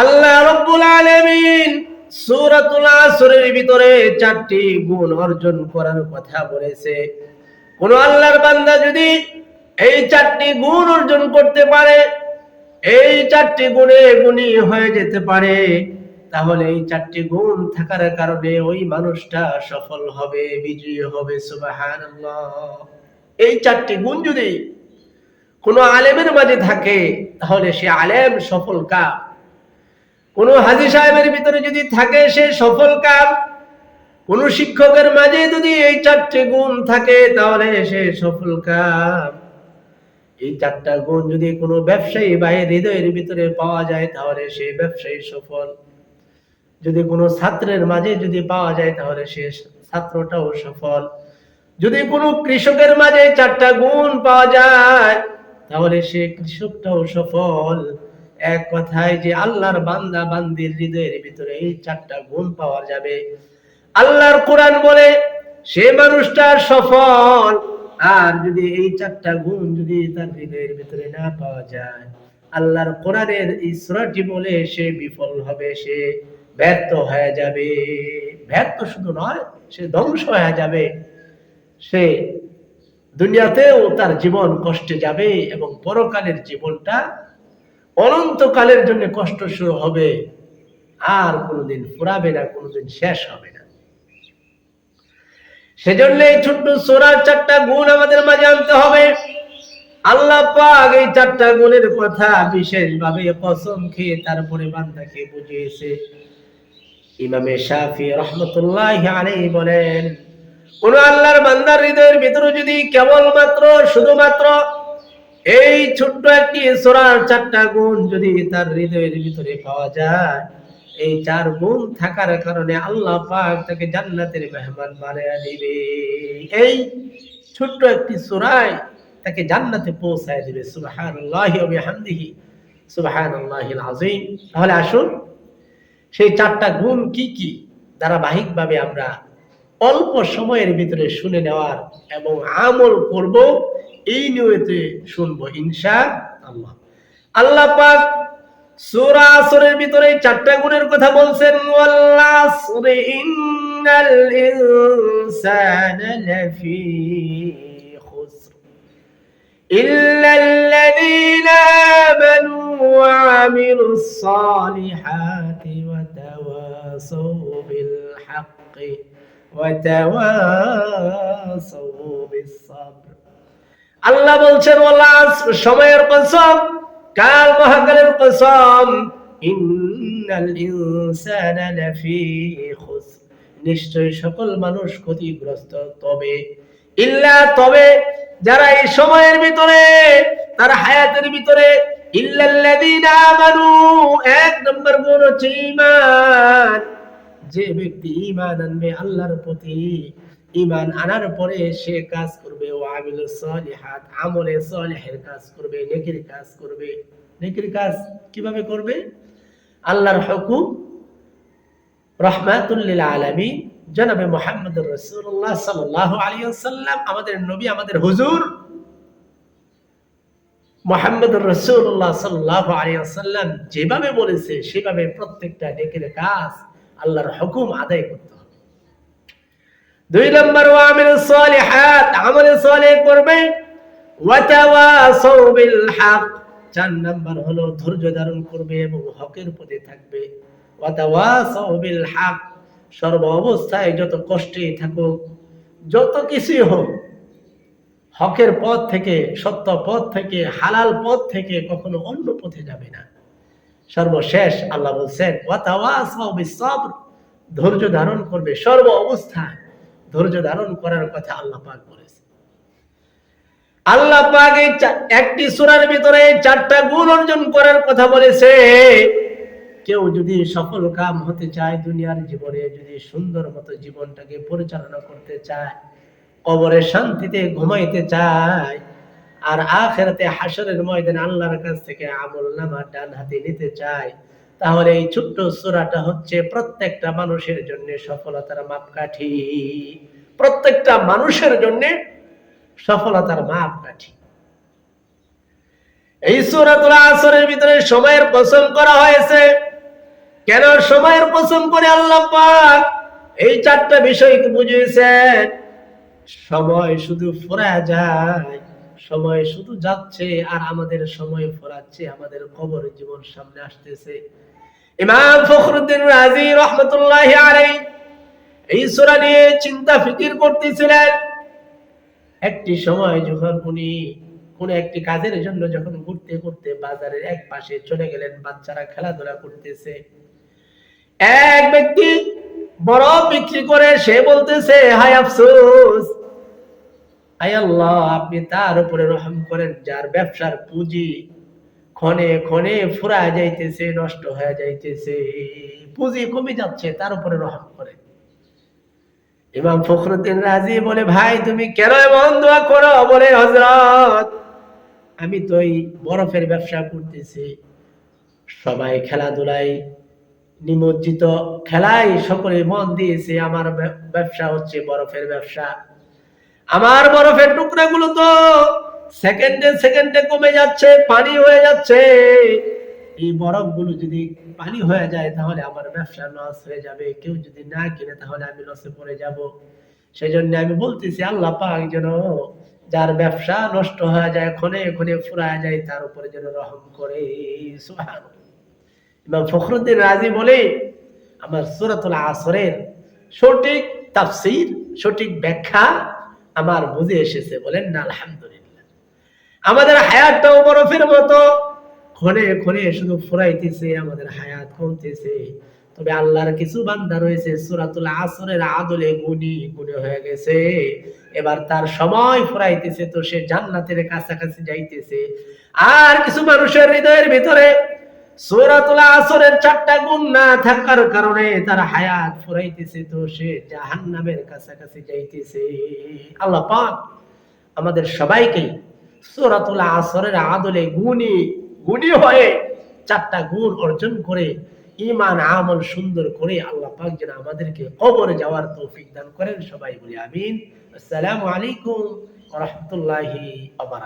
আল্লাহ রব্বুল আলামিন সূরাতুল আসরের ভিতরে চারটি গুণ অর্জন করার কথা বলেছে। কোন আল্লাহর বান্দা যদি এই চারটি গুণ অর্জন করতে পারে, এই চারটি গুণে গুণী হয়ে যেতে পারে, তাহলে এই চারটি গুণ থাকার কারণে ওই মানুষটা সফল হবে, বিজয়ী হবে, সুবহানাল্লাহ। এই চারটি গুণ যদি কোনো আলেমের মাঝে থাকে, তাহলে সে আলেম সফল কাম কোন হাজি সাহেবের ভিতরে যদি থাকে সে সফল কাম কোন শিক্ষকের মাঝে যদি এই চারটে গুণ থাকে, তাহলে সে সফল কাম এই চারটা গুণ যদি কোনো ব্যবসায়ী বাইরের হৃদয়ের ভিতরে পাওয়া যায়, তাহলে সে ব্যবসায়ী সফল। যদি কোনো ছাত্রের মাঝে যদি পাওয়া যায়, তাহলে সে ছাত্রটাও সফল। যদি কোনো কৃষকের মাঝে চারটা গুণ পাওয়া যায়, তাহলে সে কৃষকটাও সফল। এক কথায় যে আল্লাহর বান্দা বান্দির হৃদয়ের ভিতরে এই চারটা গুণ পাওয়া যাবে। আল্লাহর কোরআন বলে, সে মানুষটা সফল। আর যদি এই চারটা গুণ যদি তার হৃদয়ের ভিতরে না পাওয়া যায়, আল্লাহর কোরআনের এই সূরাটি বলে সে বিফল হবে, সে ব্যর্থ হয়ে যাবে। ব্যর্থ শুধু নয়, সে ধ্বংস হয়ে যাবে। সে দুনিয়াতেও তার জীবন কষ্টে যাবে এবং পরকালের জীবনটা অনন্তকালের জন্য কষ্ট শুরু হবে। আর কোনোদিন ফুরাবে না, কোনোদিন শেষ হবে না। সেজন্য এই ছোট্ট সোরার চারটা গুণ আমাদের মাঝে আনতে হবে। আল্লাহ পাক এই চারটা গুণের কথা বিশেষভাবে কসম খেয়ে তারপরে বান্দাকে বুঝিয়েছে। ইমামে শাফি রহমতুল্লাহ আলাইহি বলেন, কোন আল্লাহর বান্দার হৃদয়ের ভিতরে যদি কেবলমাত্র, শুধুমাত্র এই ছোট্ট একটি সোরার চারটা গুণ যদি তার হৃদয়ের ভিতরে পাওয়া যায়, এই চার গুণ থাকার কারণে আল্লাহ পাক তাকে জান্নাতের মেহমান বানিয়ে দিবে। এই ছোট্ট একটি সোরায় তাকে জান্নাতে পৌঁছায় দিবে। সুবহানাল্লাহি ওয়া বিহামদিহি। সুবহানাল্লাহিল আযীম তাহলে আসুন, সেই চারটা গুণ কি কি? ধারাবাহিকভাবে আমরা অল্প সময়ের ভিতরে শুনে নেওয়ার এবং আমল করব। এই নিয়তে শুনব ইনশা আল্লাহ আল্লাহ পাক সূরা আসরের ভিতরে চারটা গুণের কথা বলছেন ওয়াল্লাসরি ইন্নাল ইনসানা লাফি খুসর ইল্লা আল্লাযীনা আমানু ওয়া আল্লাহ বলছেন সময়ের কসম, কাল মহাকালের কসম নিশ্চয় সকল মানুষ ক্ষতিগ্রস্ত তবে, ইল্লা তবে যারা এই সময়ের ভিতরে, তার হায়াতের ভিতরে এক নম্বর গুণ হচ্ছে যে ব্যক্তি ঈমান আনবে, আল্লাহর প্রতি ঈমান আনার পরে সে কাজ করবে, ও আমিল সলিহাত, আমলে সলিহের কাজ করবে, নেকির কাজ করবে। নেকির কাজ কীভাবে করবে? আল্লাহর হুকুম রহমাতুল্লিল আলামিন, জনাবে মোহাম্মদ রসুল্লাহ সাল্লাহ আলী সাল্লাম আমাদের নবী, আমাদের হুজুর মোহাম্মদ রসুল্লাহ সাল্লাহ আলী সাল্লাম যেভাবে বলেছে, সেভাবে প্রত্যেকটা নেকের কাজ আল্লাহর হুকুম আদায় করতে দুই নম্বর ওয়ামিল সালিহাত, আমল সালেহ করবে। ওয়াতাওয়াসাউ বিল হক চার নম্বর হলো ধৈর্য ধারণ করবে এবং হকের পথে থাকবে। ওয়াতাওয়াসাউ বিল হক সর্ব অবস্থায় যত কষ্টেই থাকুক, যত কিছুই হোক, হকের পথ থেকে, সত্য পথ থেকে, হালাল পথ থেকে কখনো অন্য পথে যাবে না। সর্বশেষ আল্লাহ বলছেন ওয়াতাওয়াসাউ বিসসবর। ধৈর্য ধারণ করবে সর্ব অবস্থায়। ধৈর্য ধারণ করার কথা আল্লাহ পাক বলেছে। আল্লাহ পাক এই একটি সূরার ভিতরে চারটা গুণ অর্জন করার কথা বলেছে। কেউ যদি সফল কাম হতে চায়, দুনিয়ার জীবনে যদি সুন্দর মতো জীবনটাকে পরিচালনা করতে চায়, কবরে শান্তিতে ঘুমাইতে চায়, আর আখেরাতে হাসরের ময়দানে আল্লাহর কাছ থেকে আমল নামা ডান হাতে নিতে চায় তাহলে এই ছোট্ট সূরাটা হচ্ছে প্রত্যেকটা মানুষের জন্য সফলতার মাপকাঠি। প্রত্যেকটা মানুষের জন্য সফলতার মাপকাঠি। এই সূরাতুল আসরের ভিতরে সময়ের কসম করা হয়েছে। কেন সময়ের কসম করে আল্লাহ পাক? এই চারটা বিষয়কে বুঝিয়েছেন। সময় শুধু ফোরা যায়, সময় শুধু যাচ্ছে আর আমাদের সময় ফোরাচ্ছে, আমাদের কবর জীবন সামনে আসতেছে। ইমাম ফখরুদ্দিন রাজি রহমতুল্লাহ আলাই এই সূরা নিয়ে চিন্তা ফিকির করতেছিলেন। একটি সময় যখন উনি কোন একটি কাজের জন্য যখন ঘুরতে ঘুরতে বাজারের এক পাশে চলে গেলেন, বাচ্চারা খেলাধুলা করতেছে। এক ব্যক্তি বড় বিক্রি করে সে বলতেছে হাই আফসোস হাই আল্লাহ, আপনি তার উপরে রহম করেন, যার ব্যবসার পুঁজি ক্ষণে ক্ষণে ফুরা যাইতেছে, নষ্ট হয়ে যাইতেছে পুঁজি কমে যাচ্ছে, তার উপরে রহম করেন ইমাম ফখরুদ্দিন রাজি বলে, ভাই, তুমি কেন এমন দোয়া করো? বলে হজরত আমি তো এই বরফের ব্যবসা করতেছি। সবাই খেলাধুলায় নিমজ্জিত, খেলায় সকলে মন দিয়েছে, আমার ব্যব- ব্যবসা হচ্ছে বরফের ব্যবসা। আমার বরফের টুকরাগুলো তো সেকেন্ডে সেকেন্ডে কমে যাচ্ছে, পানি হয়ে যাচ্ছে। এই বরফগুলো যদি পানি হয়ে যায়, তাহলে আমার ব্যবসা লস হয়ে যাবে। কেউ যদি না কিনে, তাহলে আমি লসে পড়ে যাব। সেই জন্য আমি বলতেছি, আল্লাহ পাক যেন যার ব্যবসা নষ্ট হয়ে যায় ক্ষণে ক্ষণে ফুরা যায়, তার উপরে যেন রহম করে। ইমাম ফখরুদ্দিন রাজি বলে, আমার সুরাতুল আসরের সঠিক তাফসির, সঠিক ব্যাখ্যা আমার বুঝে এসেছে। বলেন, না, আলহামদুলিল্লাহ। আমাদের হায়াতটাও বরফের মতো। ক্ষণে ক্ষণে শুধু ফুরাইতেছে, আমাদের হায়াত কমতেছে। তবে আল্লাহর কিছু বান্দা রয়েছে, সুরাতুল আসরের আদলে গুণী, গুণে হয়ে গেছে। এবার তার সময় ফুরাইতেছে তো সে জান্নাতের কাছাকাছি যাইতেছে। আর কিছু মানুষের হৃদয়ের ভিতরে সূরাতুল আসরের চারটা গুণ না থাকার কারণে তার হায়াত ফুরাইতেছে তো সে জাহান্নামের কাছাকাছি যাইতেছে। আল্লাহ পাক আমাদের সবাইকে সূরাতুল আসরের আদলে গুণী গুণী হয়ে চারটা গুণ অর্জন করে ইমান আমল সুন্দর করে আল্লাহ পাক যেন আমাদেরকে কবরে যাওয়ার তৌফিক দান করেন। সবাই বলি আমিন। আসসালামু আলাইকুম ওয়া